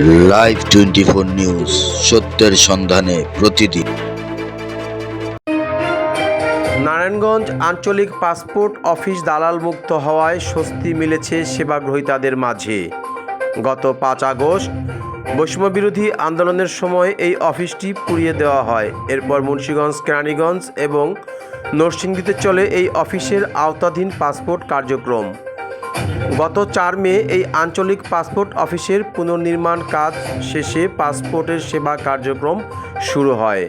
Live twenty four news সত্যের সন্ধানে প্রতিদিন। নারায়ণগঞ্জ আঞ্চলিক পাসপোর্ট অফিস দালাল মুক্ত হওয়ায় স্বস্তি মিলেছে সেবাগ্রহীতাদের মাঝে। গত পাঁচ আগস্ট বৈষম্য বিরোধী আন্দোলনের সময় এই অফিসটি পুড়িয়ে দেওয়া হয়। এরপর মুন্সীগঞ্জ, কেরানীগঞ্জ এবং নরসিংদীতে চলে এই অফিসের আওতাধীন পাসপোর্ট কার্যক্রম। গত চার মে এই আঞ্চলিক পাসপোর্ট অফিসের পুনর্নির্মাণ কাজ শেষে পাসপোর্টের সেবা কার্যক্রম শুরু হয়।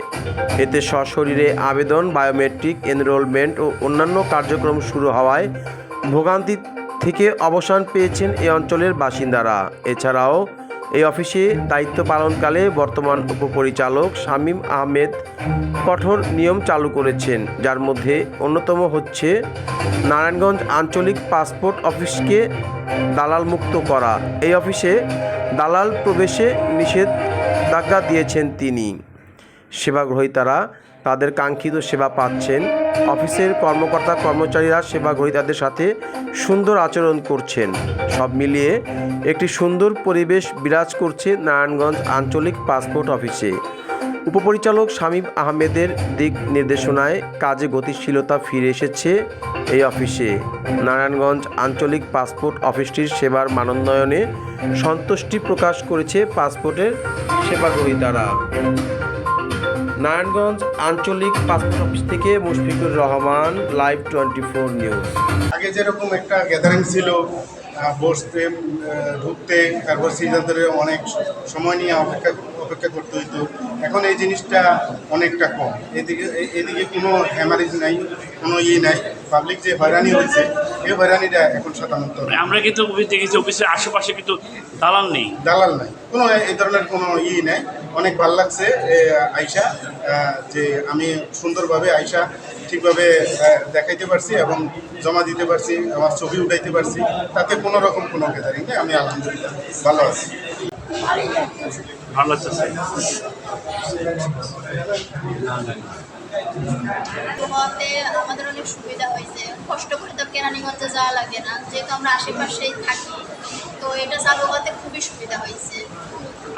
এতে সশরীরে আবেদন, বায়োমেট্রিক, এনরোলমেন্ট ও অন্যান্য কার্যক্রম শুরু হওয়ায় ভোগান্তি থেকে অবসান পেয়েছেন এ অঞ্চলের বাসিন্দারা। এছাড়াও এই অফিসে দায়িত্ব পালনকালে বর্তমান উপপরিচালক শামীম আহমেদ কঠোর নিয়ম চালু করেছেন, যার মধ্যে অন্যতম হচ্ছে নারায়ণগঞ্জ আঞ্চলিক পাসপোর্ট অফিসকে দালাল মুক্ত করা। এই অফিসে দালাল প্রবেশে নিষেধাজ্ঞা দিয়েছেন তিনি। সেবা গ্রহীতারা তাদের কাঙ্ক্ষিত সেবা পাচ্ছেন। অফিসের কর্মকর্তা, কর্মচারীরা সেবা গ্রহীতাদের সাথে সুন্দর আচরণ করছেন। সব মিলিয়ে একটি সুন্দর পরিবেশ বিরাজ করছে নারায়ণগঞ্জ আঞ্চলিক পাসপোর্ট অফিসে। উপপরিচালক শামীম আহমেদের দিক নির্দেশনায় কাজে গতিশীলতা ফিরে এসেছে এই অফিসে। নারায়ণগঞ্জ আঞ্চলিক পাসপোর্ট অফিসটির সেবার মানোন্নয়নে সন্তুষ্টি প্রকাশ করেছে পাসপোর্টের সেবা গ্রহীতারা। নারায়ণগঞ্জ আঞ্চলিক পাসপোর্ট অফিস থেকে Mushfiqur Rahman live twenty four news আগে যেরকম একটা গ্যাদারিং ছিল বসতে ঢুকতে, তারপর সিদ্ধান্তের অনেক সময় নিয়ে অপেক্ষা অপেক্ষা করতে হইতো। এখন এই জিনিসটা অনেকটা কম। এদিকে এদিকে কোনো হ্যামারেজ নাই, কোনো ইয়ে নাই। পাবলিক যে হয়রানি হয়েছে এই হয়রানিটা এখন সাধারণত মানে আমরা কিন্তু অফিস দেখেছি অফিসের আশেপাশে কিন্তু দালাল নেই। দালাল নাই। কোনো এই ধরনের কোনো ই নেই। অনেক ভালো লাগছে আইসা যে আমি সুন্দরভাবে আইসা ঠিকভাবে দেখাইতে পারছি এবং জমা দিতে পারছি আমার ছবি উঠাইতে পারছি। তাতে কোনো রকম কোনো গ্যাদারিং নেই। আমি আলহামদুলিল্লাহ ভালো আছি। ভালো লাগছে আমাদের অনেক সুবিধা হয়েছে। কষ্ট করে তো কেরানীগঞ্জে যাওয়া লাগে না। যেহেতু আমরা আশেপাশেই থাকি তো এটা চালু করতে খুবই সুবিধা হয়েছে।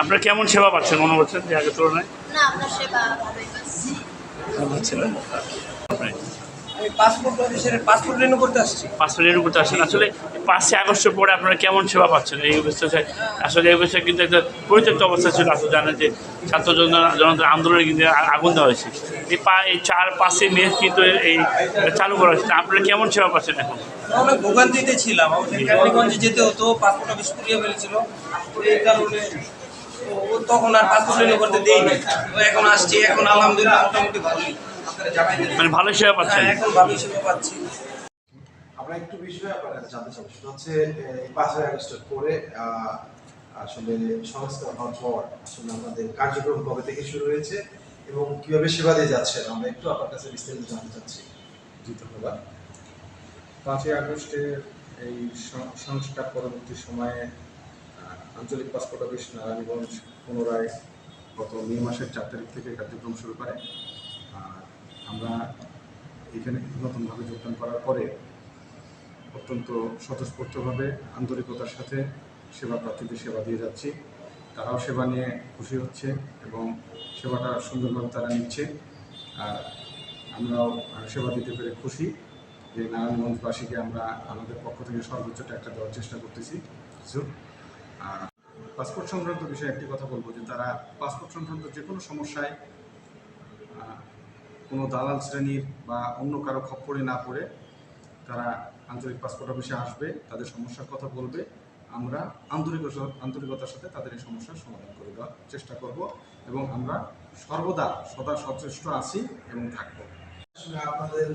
আপনারা কেমন সেবা পাচ্ছেন মনে হচ্ছেন যে আগের তুলনায়? না আমরা সেবা ভালোই পাচ্ছি। ভালো হচ্ছে না আমি পাসপোর্ট অফিসের পাসপোর্ট রিনিউ করতে আসছি। উপর আসেন আসলে পাঁচই আগস্টের পরে আপনারা কেমন সেবা পাচ্ছেন এই অবস্থায়? আসলে এই অবস্থায় কিন্তু একটা পরিত্যক্ত অবস্থা ছিল। জানেন যে ছাত্র জনতা আন্দোলনে কিন্তু আগুন দেওয়া হয়েছে। এই পা এই চার পাঁচই মে কিন্তু এই চালু করা হয়েছে। আপনারা কেমন সেবা পাচ্ছেন এখন? ভোগান্তিতে ছিলাম। আমাদের যেতে হতো পাসপোর্ট অফিস পুড়িয়ে ফেলেছিল। এই কারণে তখন আর পাসপোর্ট রিনিউ করতে দেয়নি। এখন আসছি এখন আলহামদুলিল্লাহ মোটামুটি ভালোই। মানে ভালো সেবা পাচ্ছেন। হ্যাঁ এখন ভালো হিসেবে পাচ্ছি। আমরা একটু বিষয়ে আপনার কাছে জানতে চাবো সেটা হচ্ছে এই পাঁচই আগস্টের পরে আসলে সংস্কার হওয়ার পর আসলে আমাদের কার্যক্রম কবে থেকে শুরু হয়েছে এবং কীভাবে সেবা দিয়ে যাচ্ছে আমরা একটু আপনার কাছে বিস্তারিত জানতে চাচ্ছি। জি ধন্যবাদ। পাঁচই আগস্টের এই সং- সংস্কার পরবর্তী সময়ে আঞ্চলিক পাসপোর্ট অফিস নারায়ণগঞ্জ পুনরায় গত মে মাসের চার তারিখ থেকে কার্যক্রম শুরু করে। আমরা এখানে নতুনভাবে যোগদান করার পরে অত্যন্ত স্বতঃস্ফূর্তভাবে আন্তরিকতার সাথে সেবা প্রার্থীদের সেবা দিয়ে যাচ্ছি। তারাও সেবা নিয়ে খুশি হচ্ছে এবং সেবাটা সুন্দরভাবে তারা নিচ্ছে। আর আমরাও সেবা দিতে পেরে খুশি যে নারায়ণগঞ্জবাসীকে আমরা আমাদের পক্ষ থেকে সর্বোচ্চটা একটা দেওয়ার চেষ্টা করতেছি। কিছু? আর পাসপোর্ট সংক্রান্ত বিষয়ে একটি কথা বলব যে তারা পাসপোর্ট সংক্রান্ত যে কোনো সমস্যায় কোনো দালাল শ্রেণির বা অন্য কারও খপ্পরে না পড়ে তারা আঞ্চলিক পাসপোর্ট অফিসে আসবে তাদের সমস্যার কথা বলবে। আমরা আন্তরিকতা আন্তরিকতার সাথে তাদের এই সমস্যার সমাধান করে দেওয়ার চেষ্টা করব এবং আমরা সর্বদা সদা সচেষ্ট আছি এবং থাকব। আসলে আপনাদের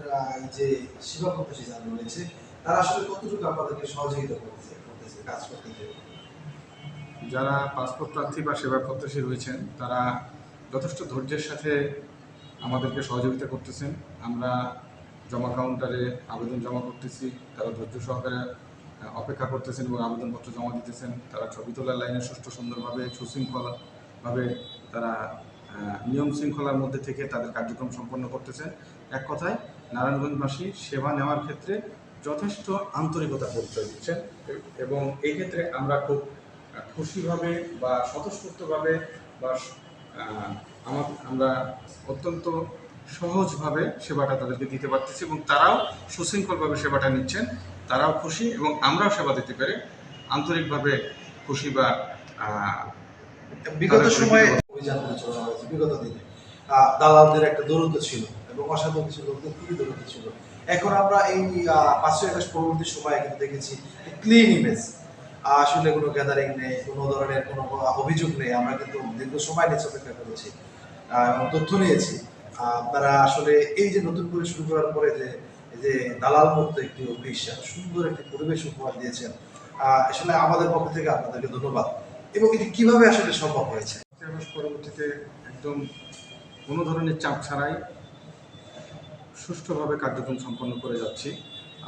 যে সেবা প্রত্যাশী যারা রয়েছে তারা আসলে কতটুকু আপনাদেরকে সহযোগিতা করতেছে করতেছে কাজ করতেছে? যারা পাসপোর্ট প্রার্থী বা সেবা প্রত্যাশী রয়েছেন তারা যথেষ্ট ধৈর্যের সাথে আমাদেরকে সহযোগিতা করতেছেন। আমরা জমা কাউন্টারে আবেদন জমা করতেছি, তারা ধৈর্য সহকারে অপেক্ষা করতেছেন এবং আবেদনপত্র জমা দিতেছেন। তারা ছবি তোলার লাইনে সুষ্ঠু সুন্দরভাবে, সুশৃঙ্খলাভাবে তারা নিয়ম শৃঙ্খলার মধ্যে থেকে তাদের কার্যক্রম সম্পন্ন করতেছেন। এক কথায়, নারায়ণগঞ্জবাসী সেবা নেওয়ার ক্ষেত্রে যথেষ্ট আন্তরিকতা পরিচয় দিচ্ছেন এবং এই ক্ষেত্রে আমরা খুব খুশিভাবে বা স্বতঃস্ফূর্তভাবে বা আমার আমরা অত্যন্ত সহজভাবে সেবাটা তাদেরকে দিতে পারতেছি এবং তারাও সুশৃঙ্খলভাবে সেবাটা নিচ্ছেন। তারাও খুশি এবং আমরাও সেবা দিতে পেরে আন্তরিকভাবে খুশি বা বিগত সময়ে অভিযান পরিচালনা হয়েছে। বিগত দিনে দালালদের একটা দৌরত্ব ছিল এবং অসাধু কিছু লোকদের খুবই দৌরত্ব ছিল। এখন আমরা এই পাঁচশো একাশ পরবর্তী সময়ে কিন্তু দেখেছি ক্লিন ইমেজ আসলে কোনো গ্যাদারিং নেই কোনো ধরনের কোনো অভিযোগ নেই। আমরা কিন্তু দীর্ঘ সময় নিয়ে অপেক্ষা করেছি। তথ্য নিয়েছি। আপনারা আসলে এই যে নতুন করে শুরু করার পরে যে যে দালাল মুক্ত একটি অফিস সুন্দর একটি পরিবেশ উপহার দিয়েছেন আসলে আমাদের পক্ষ থেকে আপনাদেরকে ধন্যবাদ। এবং এটি কীভাবে আসলে সম্ভব হয়েছে? পরবর্তীতে একদম কোনো ধরনের চাপ ছাড়াই সুষ্ঠুভাবে কার্যক্রম সম্পন্ন করে যাচ্ছি।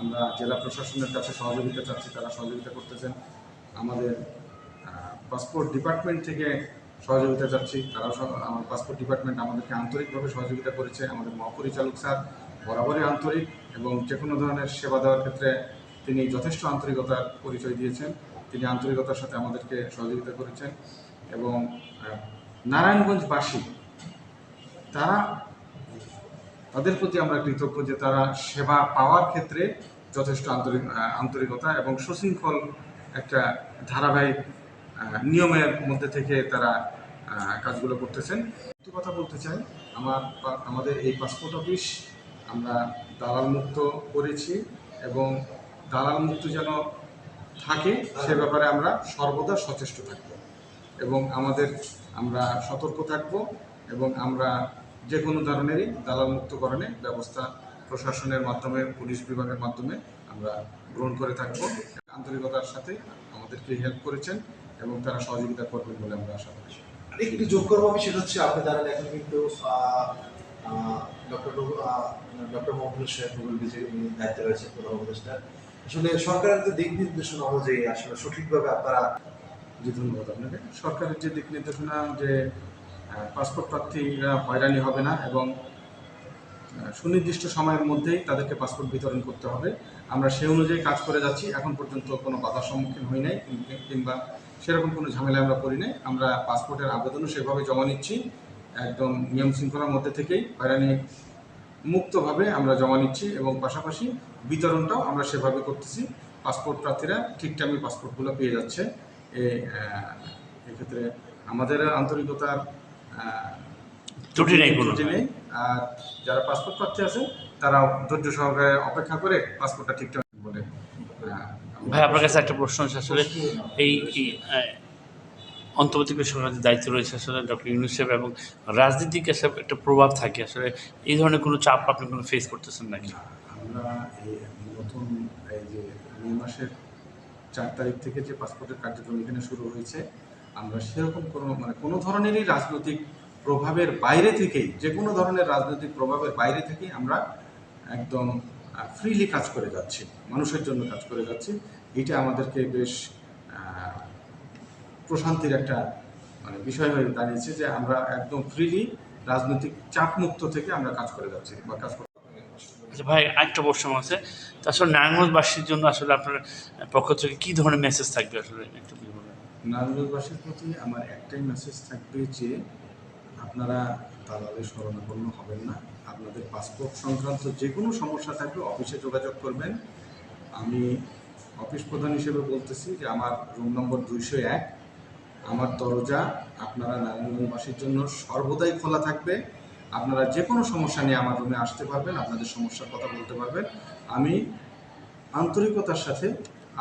আমরা জেলা প্রশাসনের কাছে সহযোগিতা চাচ্ছি, তারা সহযোগিতা করতেছেন। আমাদের পাসপোর্ট ডিপার্টমেন্ট থেকে সহযোগিতা চাচ্ছি। সহ- আমার পাসপোর্ট ডিপার্টমেন্ট আমাদেরকে আন্তরিকভাবে সহযোগিতা করেছে। আমাদের মহাপরিচালক স্যার বরাবরই আন্তরিক এবং যে কোনো ধরনের সেবা দেওয়ার ক্ষেত্রে তিনি যথেষ্ট আন্তরিকতার পরিচয় দিয়েছেন। তিনি আন্তরিকতার সাথে আমাদেরকে সহযোগিতা করেছেন এবং নারায়ণগঞ্জবাসী, তারা তাদের প্রতি আমরা কৃতজ্ঞ যে তারা সেবা পাওয়ার ক্ষেত্রে যথেষ্ট আন্তরিক আন্তরিকতা এবং সুশৃঙ্খল একটা ধারাবাহিক নিয়মের মধ্যে থেকে তারা কাজগুলো করতেছেন। একটু কথা বলতে চাই, আমার আমাদের এই পাসপোর্ট অফিস আমরা দালাল মুক্ত করেছি এবং দালাল মুক্ত যেন থাকে, সে ব্যাপারে আমরা সর্বদা সচেষ্ট থাকব এবং আমাদের আমরা সতর্ক থাকব এবং আমরা যে কোনো ধরনেরই দালাল মুক্তকরণে ব্যবস্থা প্রশাসনের মাধ্যমে, পুলিশ বিভাগের মাধ্যমে আমরা গ্রহণ করে থাকব। আন্তরিকতার সাথে আমাদেরকে হেল্প করেছেন। এবং তারা সহযোগিতা করবেন বলে আমরা আশা করি। একটি যোগ করব আমি সেটা হচ্ছে আপনি জানেন এখন কিন্তু ডক্টর ডক্টর মোহাম্মদ সাহেব রুবেল বিজয় উনি রয়েছে প্রধান উপদেষ্টা। আসলে সরকারের যে দিক নির্দেশনা অনুযায়ী আসলে সঠিকভাবে আপনারা জি ধন্যবাদ আপনাকে। সরকারের যে দিক নির্দেশনা যে পাসপোর্ট প্রার্থীরা হয়রানি হবে না এবং সুনির্দিষ্ট সময়ের মধ্যেই তাদেরকে পাসপোর্ট বিতরণ করতে হবে। আমরা সেই অনুযায়ী কাজ করে যাচ্ছি এখন পর্যন্ত কোনো বাধার সম্মুখীন হই নাই কিংবা সেরকম কোনো ঝামেলা আমরা করি নাই। আমরা পাসপোর্টের আবেদনও সেভাবে জমা নিচ্ছি। একদম নিয়ম শৃঙ্খলার মধ্যে থেকেই হয়রানি মুক্তভাবে আমরা জমা নিচ্ছি এবং পাশাপাশি বিতরণটাও আমরা সেভাবে করতেছি। পাসপোর্ট প্রার্থীরা ঠিক টাইমে পাসপোর্টগুলো পেয়ে যাচ্ছে। এ এক্ষেত্রে আমাদের আন্তরিকতার ত্রুটি নেই কোনো। নেই। আর যারা পাসপোর্ট প্রার্থী আছে তারা ধৈর্য সহকারে অপেক্ষা করে পাসপোর্টটা ঠিকঠাক ভাই, আপনার কাছে একটা প্রশ্ন আছে। আসলে এই অন্তর্বর্তীকালীন সরকারের দায়িত্ব রয়েছে, আসলে ডক্টর ইউনুস সাহেব এবং রাজনীতিক হিসাবে একটা প্রভাব থাকে। আসলে এই ধরনের কোনো চাপ আপনি কোনো ফেস করতেছেন নাকি? আমরা এই নতুন, এই যে মে মাসের চার তারিখ থেকে যে পাসপোর্টের কার্যক্রম এখানে শুরু হয়েছে, আমরা সেরকম কোনো মানে কোনো ধরনেরই রাজনৈতিক প্রভাবের বাইরে থেকেই, যে কোনো ধরনের রাজনৈতিক প্রভাবের বাইরে থেকেই আমরা একদম ফ্রিলি কাজ করে যাচ্ছি মানুষের জন্য কাজ করে যাচ্ছি। এটা আমাদেরকে বেশ প্রশান্তির একটা মানে বিষয় হয়ে দাঁড়িয়েছে যে আমরা একদম ফ্রিলি রাজনৈতিক চাপমুক্ত থেকে আমরা কাজ করে যাচ্ছি বা কাজ করে আচ্ছা ভাই একটা প্রশ্ন আছে। তা আসলে নারায়ণগঞ্জবাসীর জন্য আসলে আপনার পক্ষ থেকে কী ধরনের মেসেজ থাকবে আসলে? একটু নারায়ণগঞ্জবাসীর প্রতি আমার একটাই মেসেজ থাকবে যে আপনারা দালালের শরণাপন্ন হবেন না। আপনাদের পাসপোর্ট সংক্রান্ত যে কোনো সমস্যা থাকলে অফিসে যোগাযোগ করবেন। আমি অফিস প্রধান হিসেবে বলতেছি যে আমার রুম নম্বর দুইশো এক। আমার দরজা আপনারা নারায়ণগঞ্জবাসীর জন্য সর্বদাই খোলা থাকবে। আপনারা যে কোনো সমস্যা নিয়ে আমার রুমে আসতে পারবেন, আপনাদের সমস্যার কথা বলতে পারবেন। আমি আন্তরিকতার সাথে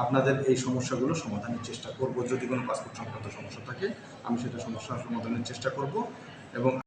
আপনাদের এই সমস্যাগুলো সমাধানের চেষ্টা করব। যদি কোনো পাসপোর্ট সংক্রান্ত সমস্যা থাকে, আমি সেটা সমস্যার সমাধানের চেষ্টা করব এবং